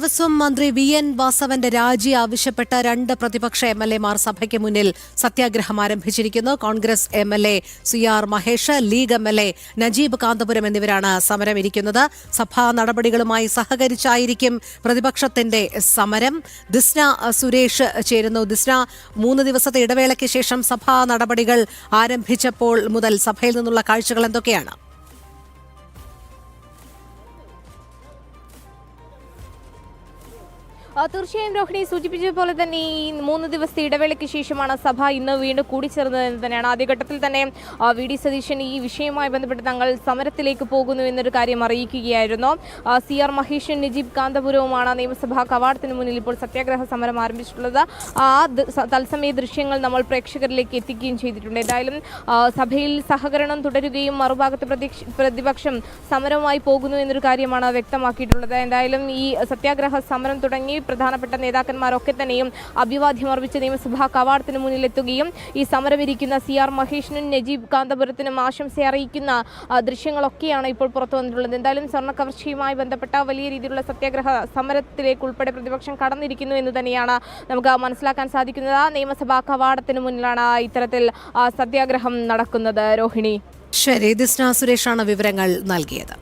ദേവസ്വം മന്ത്രി V N വാസവന്റെ രാജി ആവശ്യപ്പെട്ട രണ്ട് പ്രതിപക്ഷ എം എൽ എമാർ സഭയ്ക്ക് മുന്നിൽ സത്യാഗ്രഹം ആരംഭിച്ചിരിക്കുന്നു. Congress M L A C R Mahesh League M L A Najeeb Kanthapuram എന്നിവരാണ് സമരം ഇരിക്കുന്നത് സഭാ നടപടികളുമായി സഹകരിച്ചായിരിക്കും പ്രതിപക്ഷത്തിന്റെ സമരം. ദിസ്ന സുരേഷ് ചേരുന്നു. ദിസ്ന മൂന്ന് ദിവസത്തെ ഇടവേളയ്ക്ക് ശേഷം സഭാ നടപടികൾ ആരംഭിച്ചപ്പോൾ മുതൽ സഭയിൽ നിന്നുള്ള കാഴ്ചകൾ എന്തൊക്കെയാണ്? തീർച്ചയായും രോഹിണി സൂചിപ്പിച്ചതുപോലെ തന്നെ ഈ മൂന്ന് ദിവസത്തെ ഇടവേളയ്ക്ക് ശേഷമാണ് സഭ ഇന്ന് വീണ്ടും കൂടിച്ചേർന്നത് എന്ന് തന്നെയാണ്. ആദ്യഘട്ടത്തിൽ തന്നെ വി. ഡി. സതീശൻ ഈ വിഷയവുമായി ബന്ധപ്പെട്ട് തങ്ങൾ സമരത്തിലേക്ക് പോകുന്നു എന്നൊരു കാര്യം അറിയിക്കുകയായിരുന്നു. സി. ആർ. മഹേഷൻ നജീബ് കാന്തപുരവുമാണ് നിയമസഭാ കവാടത്തിന് മുന്നിൽ ഇപ്പോൾ സത്യാഗ്രഹ സമരം ആരംഭിച്ചിട്ടുള്ളത്. ആ തത്സമയ ദൃശ്യങ്ങൾ നമ്മൾ പ്രേക്ഷകരിലേക്ക് എത്തിക്കുകയും ചെയ്തിട്ടുണ്ട്. എന്തായാലും സഭയിൽ സഹകരണം തുടരുകയും മറുഭാഗത്ത് പ്രതിപക്ഷം സമരവുമായി പോകുന്നു എന്നൊരു കാര്യമാണ് വ്യക്തമാക്കിയിട്ടുള്ളത്. എന്തായാലും ഈ സത്യാഗ്രഹ സമരം തുടങ്ങി പ്രധാനപ്പെട്ട നേതാക്കന്മാരൊക്കെ തന്നെയും അഭിവാദ്യം അർപ്പിച്ച് നിയമസഭാ കവാടത്തിന് മുന്നിലെത്തുകയും ഈ സമരമിരിക്കുന്ന സി ആർ മഹേഷിനും നജീബ് കാന്തപുരത്തിനും ആശംസ അറിയിക്കുന്ന ദൃശ്യങ്ങളൊക്കെയാണ് ഇപ്പോൾ പുറത്തു വന്നിട്ടുള്ളത്. എന്തായാലും സ്വർണ കവർച്ചയുമായി ബന്ധപ്പെട്ട വലിയ രീതിയിലുള്ള സത്യാഗ്രഹ സമരത്തിലേക്ക് ഉൾപ്പെടെ പ്രതിപക്ഷം കടന്നിരിക്കുന്നു എന്ന് തന്നെയാണ് നമുക്ക് മനസ്സിലാക്കാൻ സാധിക്കുന്നത്. നിയമസഭാ കവാടത്തിന് മുന്നിലാണ് ഇത്തരത്തിൽ സത്യാഗ്രഹം നടക്കുന്നത്. രോഹിണി. ശരി ദിസ്ന സുരേഷാണ് വിവരങ്ങൾ നൽകിയത്.